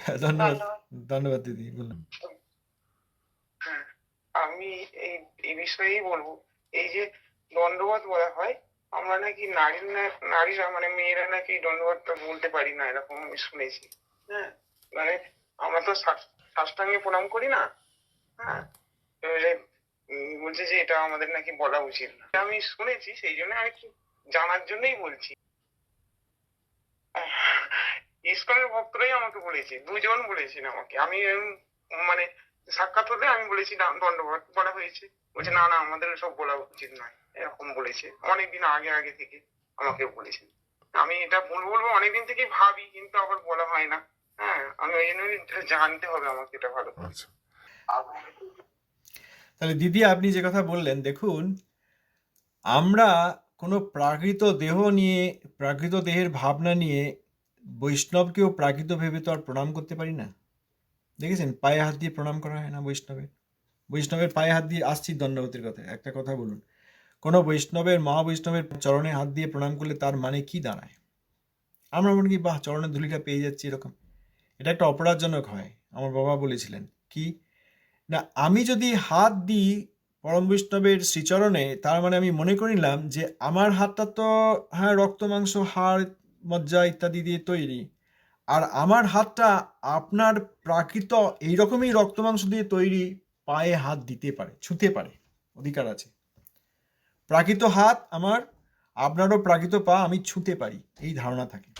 হ্যাঁ, ধন্যবাদ ধন্যবাদ দিদি বলুন হ্যাঁ, আমি এই এই বিষয়েই বলব এই যে দণ্ডবত বলা হয় আমরা নাকি নারী নারীরা মানে মেয়েরা নাকি দণ্ডবতটা বলতে পারি না এরকম আমি শুনেছি হ্যাঁ মানে আমরা তো সাষ্টাঙ্গে প্রণাম করি না হ্যাঁ বলছে যে এটা আমাদের নাকি বলা উচিত না আমি শুনেছি সেই জন্য আমি জানার জন্যই বলছি ইসকনের ভক্তরাই আমাকে বলেছে, দুজন বলেছেন আমাকে। আমি মানে সাক্ষাৎ হলে আমি বলেছি দণ্ডবত বলা হয়েছে। বলছে, না না, আমাদের সব বলা উচিত নয়। এরকম বলেছে। অনেকদিন আগে আগে থেকে আমাকে বলেছেন। আমি এটা বলব বলব, অনেকদিন থেকেই ভাবি, কিন্তু আবার বলা হয় না। হ্যাঁ আমি ওই জন্য জানতে হবে আমাকে এটা ভালো। আচ্ছা। তাহলে দিদি, আপনি যে কথা বললেন, দেখুন, আমরা কোনো প্রাকৃত দেহ নিয়ে, প্রাকৃত দেহের ভাবনা নিয়ে বৈষ্ণবকেও প্রাকৃত ভেবে তো আর প্রণাম করতে পারি না। দেখেছেন? পায়ে হাত দিয়ে প্রণাম করা হয় না বৈষ্ণবের? বৈষ্ণবের পায়ে হাত দিয়ে আসছি দণ্ডবতের কথা একটা কথা বলুন। কোনো বৈষ্ণবের, মহাবৈষ্ণবের চরণে হাত দিয়ে প্রণাম করলে তার মানে কি দাঁড়ায়? আমরা মনে কি বাহ, চরণের ধুলিটা পেয়ে যাচ্ছি এরকম। এটা একটা অপরাধজনক হয়, আমার বাবা বলেছিলেন। কি? না, আমি যদি হাত দিই পরম বৈষ্ণবের শ্রীচরণে, তার মানে আমি মনে করিলাম যে আমার হাতটা তো হ্যাঁ রক্ত, মাংস, হাড় মজ্জা ইত্যাদি দিয়ে তৈরি। আর আমার হাতটা আপনার প্রাকৃত এইরকমই রক্ত মাংস দিয়ে তৈরি পায়ে হাত দিতে পারে, ছুঁতে পারে, অধিকার আছে। প্রাকৃত হাত আমার, আপনারও প্রাকৃত পা আমি ছুঁতে পারি, এই ধারণা থাকে।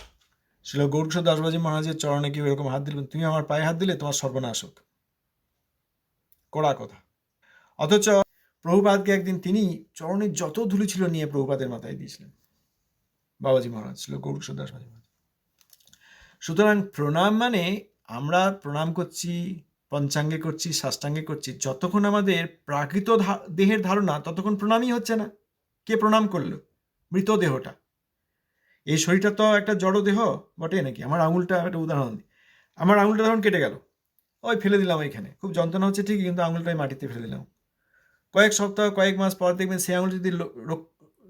ছিল গৌরক্ষ দাসবাজি মহারাজের চরণে কেউ এরকম হাত দিলেন, তুমি আমার পায়ে হাত দিলে তোমার সর্বনাশ হোক। কড়া কথা। অথচ প্রভুপাদকে একদিন তিনি চরণের যত ধুলি ছিল নিয়ে প্রভুপাদের মাথায় দিয়েছিলেন। বাবাজি মহারাজ ছিল গৌরক্ষ দাসবাজি মহারাজ। সুতরাং প্রণাম মানে আমরা প্রণাম করছি, পঞ্চাঙ্গে করছি, সাষ্টাঙ্গে করছি, যতক্ষণ আমাদের প্রাকৃত দেহের ধারণা ততক্ষণ প্রণামই হচ্ছে না। কে প্রণাম করল? মৃতদেহটা। এই শরীরটা তো একটা জড় দেহ, বটে নাকি? আমার আঙুলটা একটা উদাহরণ দিই। আমার আঙুলটা ধরুন কেটে গেল, ওই ফেলে দিলাম এখানে খুব যন্ত্রণা হচ্ছে ঠিকই, কিন্তু আঙুলটাই মাটিতে ফেলে দিলাম। কয়েক সপ্তাহ, কয়েক মাস পর দেখবেন সেই আঙুল যদি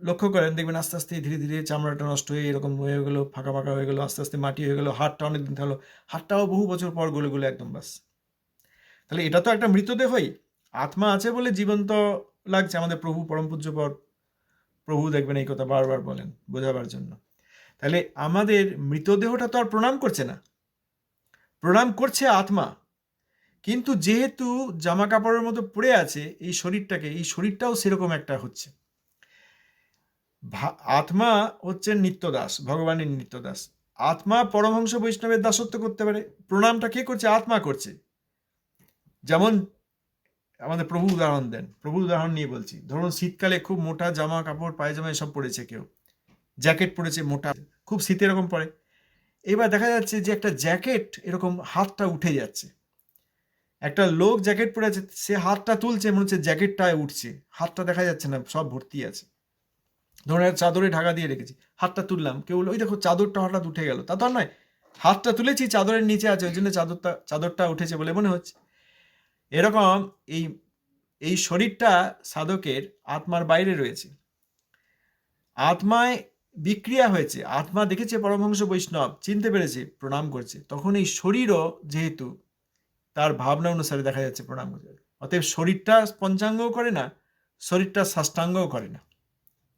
লক্ষ্য করেন, দেখবেন আস্তে আস্তে ধীরে ধীরে চামড়াটা নষ্ট হয়ে এরকম হয়ে গেলো, ফাঁকা ফাঁকা হয়ে গেলো, আস্তে আস্তে মাটি হয়ে গেলো, হাড়টা অনেক দিন থাকল। হাড়টাও বহু বছর পর গলে গলে একদম বাস তাহলে এটা তো একটা মৃতদেহই। আত্মা আছে বলে জীবন্ত লাগছে, আমাদের প্রভু পরম পূজ্য পর প্রভু দেখবেন এই কথা বারবার বলেন, বোঝাবার জন্য। তাহলে আমাদের মৃতদেহটা তো আর প্রণাম করছে না। প্রণাম করছে আত্মা। কিন্তু যেহেতু জামা কাপড়ের মতো পড়ে আছে, এই শরীরটাকে, এই শরীরটাও সেরকম একটা হচ্ছে। আত্মা হচ্ছে নিত্যদাস, ভগবানের নিত্যদাস। আত্মা পরমহংস বৈষ্ণবের দাসত্ব করতে পারে। প্রণামটা কে করছে? আত্মা করছে। যেমন আমাদের প্রভু উদাহরণ দেন। প্রভু উদাহরণ নিয়ে বলছি। ধরুন শীতকালে খুব মোটা জামা কাপড়, পায়জামা এসব পরেছে কেউ। জ্যাকেট পরেছে, মোটা। খুব শীতে এরকম পরে। এবার দেখা যাচ্ছে যে একটা জ্যাকেট এরকম হাতটা উঠে যাচ্ছে। একটা লোক জ্যাকেট পরে আছে, সে হাতটা তুলছে, মনে হচ্ছে জ্যাকেটটায় উঠছে। হাতটা দেখা যাচ্ছে না, সব ভর্তি আছে। একটা চাদরে ঢাকা দিয়ে রেখেছি। হাতটা তুললাম কেউ বলল, ওই দেখো চাদরটা হঠাৎ উঠে গেল। তা তো নয় হাতটা তুলেছি চাদরের নিচে আছে ওই জন্য চাদরটা চাদরটা উঠেছে বলে মনে হচ্ছে। এরকম এই এই শরীরটা সাধকের আত্মার বাইরে রয়েছে। আত্মায় বিক্রিয়া হয়েছে আত্মা দেখেছে পরমহংস বৈষ্ণব চিনতে পেরেছে প্রণাম করছে। তখন এই শরীরও যেহেতু তার ভাবনা অনুসারে দেখা যাচ্ছে প্রণাম করছে। অতএব শরীরটা পঞ্চাঙ্গও করে না শরীরটা সাষ্টাঙ্গও করে না।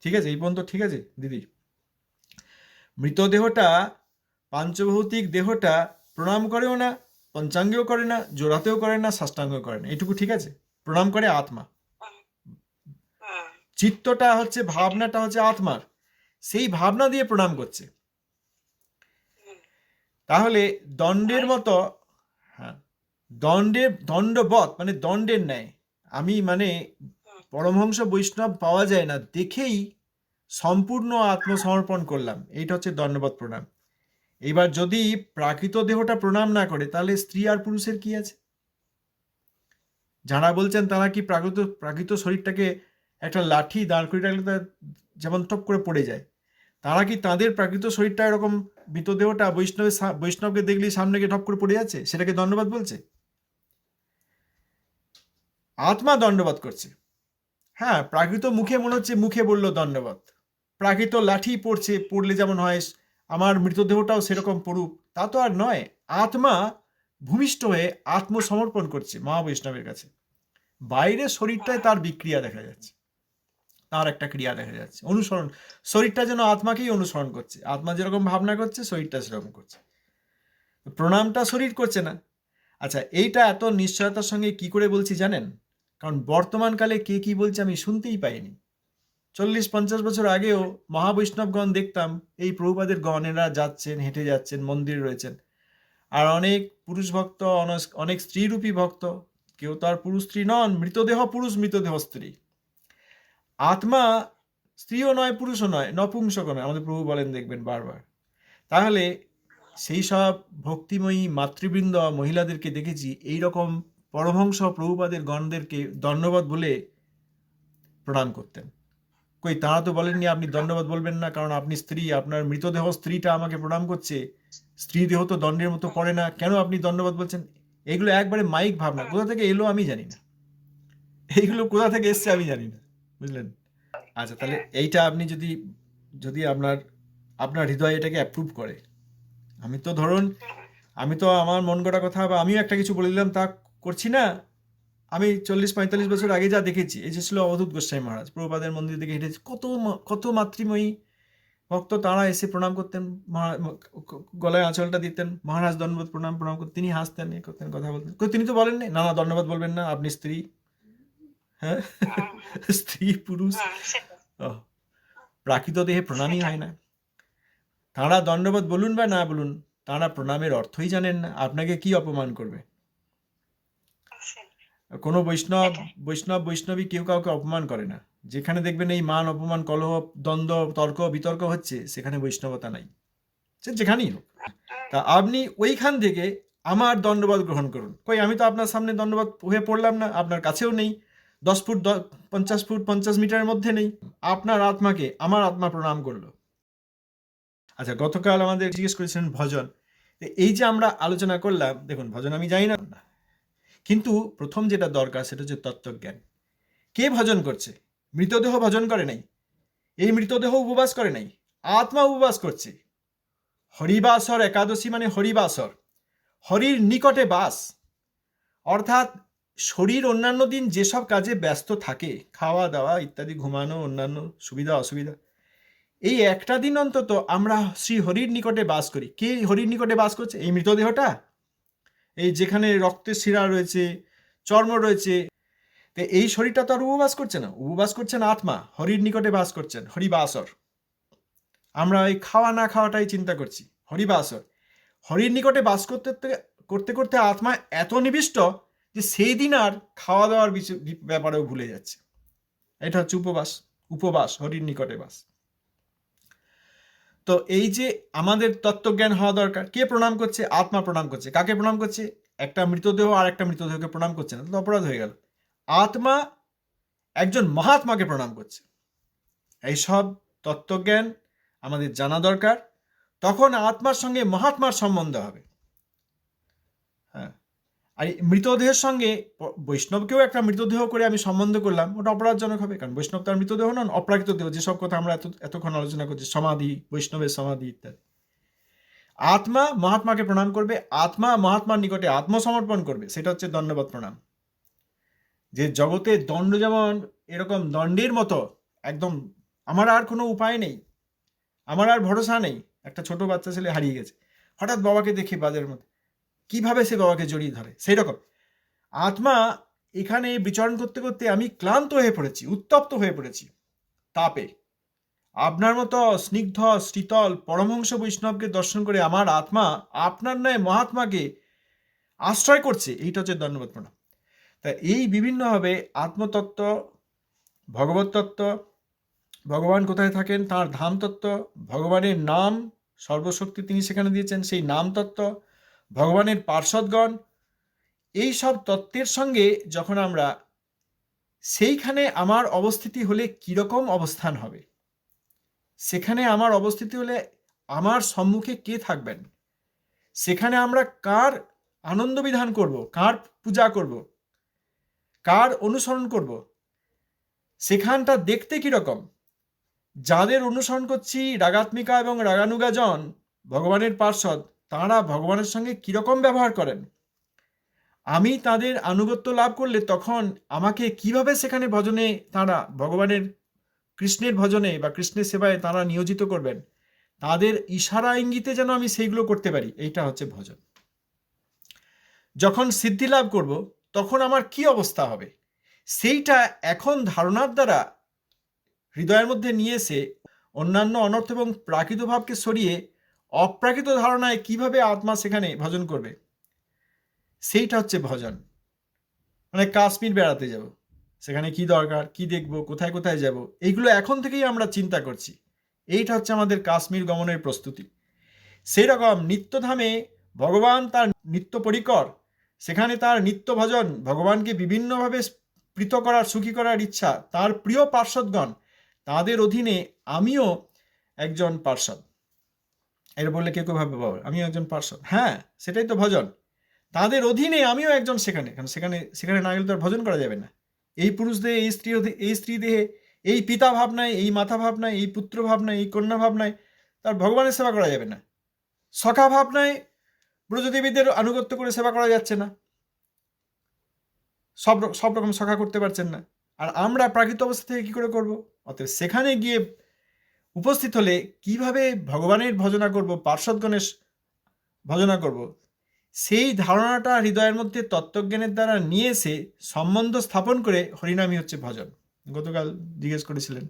ঠিক আছে, এই পর্যন্ত ঠিক আছে, দিদি। মৃতদেহটা, পাঞ্চভৌতিক দেহটা প্রণাম করেও না, পঞ্চাঙ্গেও করে না, জোড়াতেও করে না, সাষ্টাঙ্গও করে না। এটুকু ঠিক আছে? প্রণাম করে আত্মা। চিত্তটা হচ্ছে, ভাবনাটা হচ্ছে আত্মার। সেই ভাবনা দিয়ে প্রণাম করছে। তাহলে দণ্ডের মতো হ্যাঁ দণ্ডের, দণ্ডবৎ মানে দণ্ডের ন্যায়, আমি মানে পরমহংস বৈষ্ণব পাওয়া যায় না, দেখেই সম্পূর্ণ আত্মসমর্পণ করলাম। এইটা হচ্ছে দণ্ডবৎ প্রণাম। এবার যদি প্রাকৃত দেহটা প্রণাম না করে, তাহলে স্ত্রী আর পুরুষের কি আছে? যারা বলছেন তারা কি প্রাকৃত প্রাকৃত শরীরটাকে একটা লাঠি দাঁড় করে রাখলে তা যেমন টপ করে পড়ে যায়, তারা কি তাদের প্রাকৃত শরীরটা এরকম মৃতদেহটা বৈষ্ণবের বৈষ্ণবকে দেখলেই সামনে গিয়ে ঠপ করে পড়ে যাচ্ছে? সেটাকে দণ্ডবাদ বলছে? আত্মা দণ্ডবাদ করছে। হ্যাঁ প্রাকৃত মুখে মনে হচ্ছে মুখে বলল দণ্ডবাদ প্রাকৃত লাঠি পড়ছে, পড়লে যেমন হয়, আমার মৃতদেহটাও সেরকম পড়ুক। তা তো আর নয়, আত্মা ভূমিষ্ঠ হয়ে আত্মসমর্পণ করছে মহাবৈষ্ণবের কাছে। বাইরে শরীরটায় তার বিক্রিয়া দেখা যাচ্ছে। তার একটা ক্রিয়া দেখা যাচ্ছে। অনুসরণ, শরীরটা যেন আত্মাকেই অনুসরণ করছে। আত্মা যেরকম ভাবনা করছে, শরীরটা সেরকম করছে। প্রণামটা শরীর করছে না। আচ্ছা এইটা এত নিশ্চয়তার সঙ্গে কি করে বলছি জানেন? কারণ বর্তমানকালে কে কি বলছে আমি শুনতেই পাইনি। চল্লিশ পঞ্চাশ বছর আগেও মহাবৈষ্ণবগণ দেখতাম, এই প্রভুপাদের গণেরা যাচ্ছেন, হেঁটে যাচ্ছেন, মন্দিরে রয়েছেন। আর অনেক পুরুষ ভক্ত অনেক- স্ত্রীরূপী ভক্ত, কেউ তো আর পুরুষ স্ত্রী নন, মৃতদেহ পুরুষ, মৃতদেহ স্ত্রী। আত্মা স্ত্রীও নয়, পুরুষও নয়, নপুংসকও নয়, আমাদের প্রভু বলেন দেখবেন বারবার। তাহলে সেই সব ভক্তিময়ী মাতৃবৃন্দ, মহিলাদেরকে দেখেছি এই রকম পরমহংস প্রভুপাদের গণদেরকে দণ্ডবাদ বলে প্রণাম করতেন। কই, তারা তো বলেননি আপনি দণ্ডবাদ বলবেন না, কারণ আপনি স্ত্রী, আপনার মৃতদেহ স্ত্রীটা আমাকে প্রণাম করছে স্ত্রী দেহ তো দণ্ডের মতো পড়ে না, কেন আপনি দণ্ডবাদ বলছেন? এগুলো একবারে মাইক ভাবনা, কোথা থেকে এলো আমি জানি না। এইগুলো কোথা থেকে এসছে আমি জানি না, বুঝলেন? আচ্ছা তাহলে এইটা আপনি যদি যদি আপনার আপনার হৃদয় এটাকে অ্যাপ্রুভ করে। আমি তো ধরুন, আমি তো আমার মন গড়া কথা বা আমিও একটা কিছু বলে দিলাম, তা করছি না। আমি চল্লিশ পঁয়তাল্লিশ বছর আগে যা দেখেছি এই যে ছিল অবধূত গোস্বামী মহারাজ। প্রভুপাদের মন্দির থেকে হেঁটেছি কত কত মাতৃময়ী ভক্ত তারা এসে প্রণাম করতেন গলায় আঁচলটা দিতেন মহারাজ দণ্ডবাদ প্রণাম প্রণাম করতেন তিনি হাসতেন এ করতেন কথা বলতেন। তিনি তো বলেন না না দণ্ডবাদ বলবেন না আপনি স্ত্রী। হ্যাঁ? স্ত্রী পুরুষ। ও প্রাকৃত দেহে প্রণামই হয় না। তাঁরা দণ্ডবাদ বলুন বা না বলুন তাঁরা প্রণামের অর্থই জানেন না। আপনাকে কি অপমান করবে? কোনো বৈষ্ণব বৈষ্ণব বৈষ্ণবী কেউ কাউকে অপমান করে না। যেখানে দেখবেন এই মান অপমান কলহ দ্বন্দ্ব তর্ক বিতর্ক হচ্ছে সেখানে বৈষ্ণবতা নাই। সে যেখানেই হোক। তা আপনি ওইখান থেকে আমার দণ্ডবাদ গ্রহণ করুন। কই আমি তো আপনার সামনে দণ্ডবাদ হয়ে পড়লাম না আপনার কাছেও নেই। দশ ফুট পঞ্চাশ ফুট পঞ্চাশ মিটারের মধ্যে নেই। আপনার আত্মাকে আমার আত্মা প্রণাম করল। আচ্ছা গতকাল আমাদের জিজ্ঞেস করেছিলেন ভজন। এই যে আমরা আলোচনা করলাম দেখুন ভজন আমি জানি না। কিন্তু প্রথম যেটা দরকার সেটা হচ্ছে তত্ত্বজ্ঞান। কে ভজন করছে? মৃতদেহ ভজন করে নাই? এই মৃতদেহ উপবাস করে নাই? আত্মা উপবাস করছে? হরিবাসর একাদশী মানে হরিবাসর। হরির নিকটে বাস। অর্থাৎ শরীর অন্যান্য দিন যেসব কাজে ব্যস্ত থাকে, খাওয়া দাওয়া ইত্যাদি, ঘুমানো, অন্যান্য সুবিধা, অসুবিধা, এই একটা দিন অন্তত আমরা শ্রী হরির নিকটে বাস করি। কে হরির নিকটে বাস করছে? এই মৃতদেহটা? এই যেখানে রক্তের শিরা রয়েছে, চর্ম রয়েছে, তো এই শরীরটা তো আর উপবাস করছে না। উপবাস করছেন আত্মা, হরির নিকটে বাস করছেন, হরিবাসর। আমরা ওই খাওয়া না খাওয়াটাই চিন্তা করছি, হরিবাসর। হরির নিকটে বাস করতে করতে- করতে আত্মা এত নিবিষ্ট যে সেই দিন আর খাওয়া দাওয়ার ব্যাপারেও ভুলে যাচ্ছে। এটা হচ্ছে উপবাস উপবাস, হরির নিকটে বাস। তো এই যে আমাদের তত্ত্বজ্ঞান হওয়া দরকার, কে প্রণাম করছে? আত্মা প্রণাম করছে। কাকে প্রণাম করছে? একটা মৃতদেহ আর একটা মৃতদেহকে প্রণাম করছে না, তো অপরাধ হয়ে গেল। আত্মা একজন মহাত্মাকে প্রণাম করছে। এইসব তত্ত্বজ্ঞান আমাদের জানা দরকার। তখন আত্মার সঙ্গে মহাত্মার সম্বন্ধ হবে। আর মৃতদেহের সঙ্গে বৈষ্ণবকেও একটা মৃতদেহ করে আমি সম্বন্ধ করলাম, ওটা অপরাধজনক হবে, কারণ বৈষ্ণব তার মৃতদেহ নন অপ্রাকৃত দেহ যেসব কথা আমরা এত, এতক্ষণ আলোচনা করছি, সমাধি, বৈষ্ণবের সমাধি ইত্যাদি। আত্মা মহাত্মাকে প্রণাম করবে, আত্মা মহাত্মার নিকটে আত্মসমর্পণ করবে, সেটা হচ্ছে দণ্ডবাদ প্রণাম। যে জগতে দণ্ড যেমন এরকম দণ্ডের মতো, একদম আমার আর কোনো উপায় নেই, আমার আর ভরসা নেই, একটা ছোট বাচ্চা ছেলে হারিয়ে গেছে, হঠাৎ বাবাকে দেখে বাজারের মধ্যে কীভাবে সে বাবাকে জড়িয়ে ধরে? সেই রকম আত্মা এখানে বিচরণ করতে করতে আমি ক্লান্ত হয়ে পড়েছি, উত্তপ্ত হয়ে পড়েছি। তাপে। আপনার মতো স্নিগ্ধ, শীতল, পরমহংস বৈষ্ণবকে দর্শন করে আমার আত্মা আপনার ন্যায় মহাত্মাকে আশ্রয় করছে, এইটা হচ্ছে দণ্ডবাদ প্রণাম। তা এই বিভিন্নভাবে আত্মতত্ত্ব, ভগবত তত্ত্ব, ভগবান কোথায় থাকেন, তার ধাম তত্ত্ব, ভগবানের নাম, সর্বশক্তি তিনি সেখানে দিয়েছেন, সেই নাম তত্ত্ব ভগবানের পার্শ্বদগণ, এই সব তত্ত্বের সঙ্গে যখন আমরা, সেইখানে আমার অবস্থিতি হলে কীরকম অবস্থান হবে? সেখানে আমার অবস্থিতি হলে আমার সম্মুখে কে থাকবেন? সেখানে আমরা কার আনন্দ বিধান করব? কার পূজা করব? কার অনুসরণ করব? সেখানটা দেখতে কীরকম? যাদের অনুসরণ করছি রাগাত্মিকা এবং রাগানুগাজন, ভগবানের পার্ষদ তাঁরা ভগবানের সঙ্গে কীরকম ব্যবহার করেন? আমি তাদের আনুগত্য লাভ করলে তখন আমাকে কীভাবে সেখানে ভজনে তাঁরা, ভগবানের, কৃষ্ণের ভজনে বা কৃষ্ণের সেবায় তাঁরা নিয়োজিত করবেন? তাদের ইশারা ইঙ্গিতে যেন আমি সেইগুলো করতে পারি। এইটা হচ্ছে ভজন। যখন সিদ্ধি লাভ করব, তখন আমার কি অবস্থা হবে? সেইটা এখন ধারণার দ্বারা হৃদয়ের মধ্যে নিয়ে এসে অন্যান্য অনর্থ এবং প্রাকৃত ভাবকে সরিয়ে অপ্রাকৃত ধারণায় কীভাবে আত্মা সেখানে ভজন করবে? সেইটা হচ্ছে ভজন। মানে কাশ্মীর বেড়াতে যাব। সেখানে কি দরকার, কি দেখব, কোথায় কোথায় যাব এইগুলো এখন থেকেই আমরা চিন্তা করছি। এইটা হচ্ছে আমাদের কাশ্মীর গমনের প্রস্তুতি। সেই রকম নিত্যধামে ভগবান তার নিত্য পরিকর, সেখানে তার নিত্য ভজন, ভগবানকে বিভিন্নভাবে প্রীত করার, সুখী করার ইচ্ছা, তার প্রিয় পার্শ্বদগণ, তাদের অধীনে আমিও একজন পার্শ্বদ। এর বললে কেউ কেউ ভাববে বাবা আমিও একজন পার্শ্বদ হ্যাঁ সেটাই তো ভজন। তাদের অধীনে আমিও একজন সেখানে। কারণ সেখানে সেখানে না গেলে তো আর ভজন করা যাবে না। এই পুরুষ দেহে, এই স্ত্রী এই স্ত্রী দেহে, এই পিতা ভাবনায়, এই মাতা ভাবনায়, এই পুত্র ভাবনায়, এই কন্যা ভাবনায় তার ভগবানের সেবা করা যাবে না। সখা ভাবনায় ব্রজদেবীদের আনুগত্য করে সেবা করা যাচ্ছে না। সব সব রকম সখা করতে পারছেন না। আর আমরা প্রাকৃত অবস্থা থেকে কি করে করব? অতএব সেখানে গিয়ে উপস্থিত হলে কীভাবে ভগবানের ভজনা করব পার্শ্বদগণের ভজনা করব? সেই ধারণাটা হৃদয়ের মধ্যে তত্ত্বজ্ঞানের দ্বারা নিয়ে এসে সম্বন্ধ স্থাপন করে হরিনামই হচ্ছে ভজন। গতকাল জিজ্ঞেস করেছিলেন।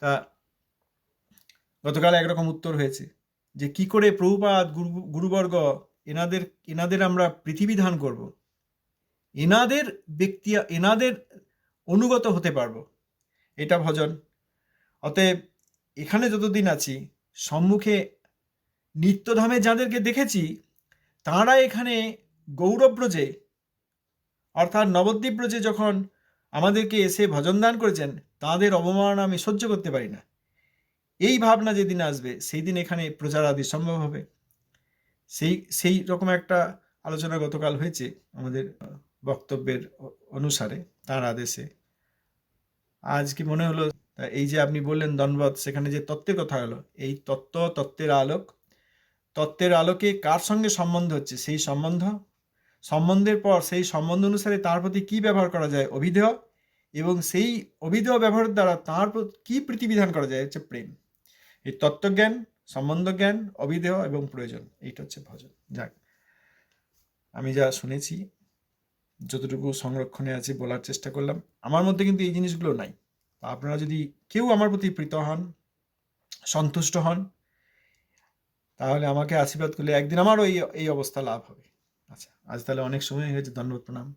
তা গতকাল একরকম উত্তর হয়েছে যে কি করে প্রভুপাত গুরু, গুরুবর্গ এনাদের এনাদের আমরা পৃথিবী ধান করব? এনাদের ব্যক্তি, এনাদের অনুগত হতে পারব। এটা ভজন। অতএব এখানে যতদিন আছি, সম্মুখে নিত্যধামে যাদেরকে দেখেছি, তাঁরা এখানে গৌরব্রজে অর্থাৎ নবদ্বীপ ব্রজে যখন আমাদেরকে এসে ভজন দান করেছেন, তাদের অবমাননা আমি সহ্য করতে পারি না। এই ভাবনা যেদিন আসবে, সেই দিন এখানে প্রচার আদি সম্ভব হবে। সেই সেই রকম একটা আলোচনা গতকাল হয়েছে আমাদের বক্তব্যের অনুসারে, তার আদেশে। আজ কি মনে হলো এই যে আপনি বললেন দণ্ডবত সেখানে যে তত্ত্বের কথা হলো এই তত্ত্ব, তত্ত্বের আলোক, তত্ত্বের আলোকে কার সঙ্গে সম্বন্ধ হচ্ছে? সেই সম্বন্ধ? সম্বন্ধের পর সেই সম্বন্ধ অনুসারে তার প্রতি কী ব্যবহার করা যায়? অভিধেয়? এবং সেই অভিধেয় ব্যবহারের দ্বারা তার কি প্রীতিবিধান করা যায়? হচ্ছে প্রেম। এই তত্ত্বজ্ঞান সম্বন্ধ জ্ঞান অভিধেয় এবং প্রয়োজন, এইটা হচ্ছে ভজন। যাক, আমি যা শুনেছি, যতটুকু সংরক্ষণে আছে বলার চেষ্টা করলাম, আমার মধ্যে কিন্তু এই জিনিসগুলো নাই। আপনারা যদি কেউ আমার প্রতি প্রীত হন, সন্তুষ্ট হন, তাহলে আমাকে আশীর্বাদ করলে একদিন আমারও ওই, এই অবস্থা লাভ হবে। আচ্ছা আজ তাহলে অনেক সময় হয়েছে ধন্যবাদ, প্রণাম।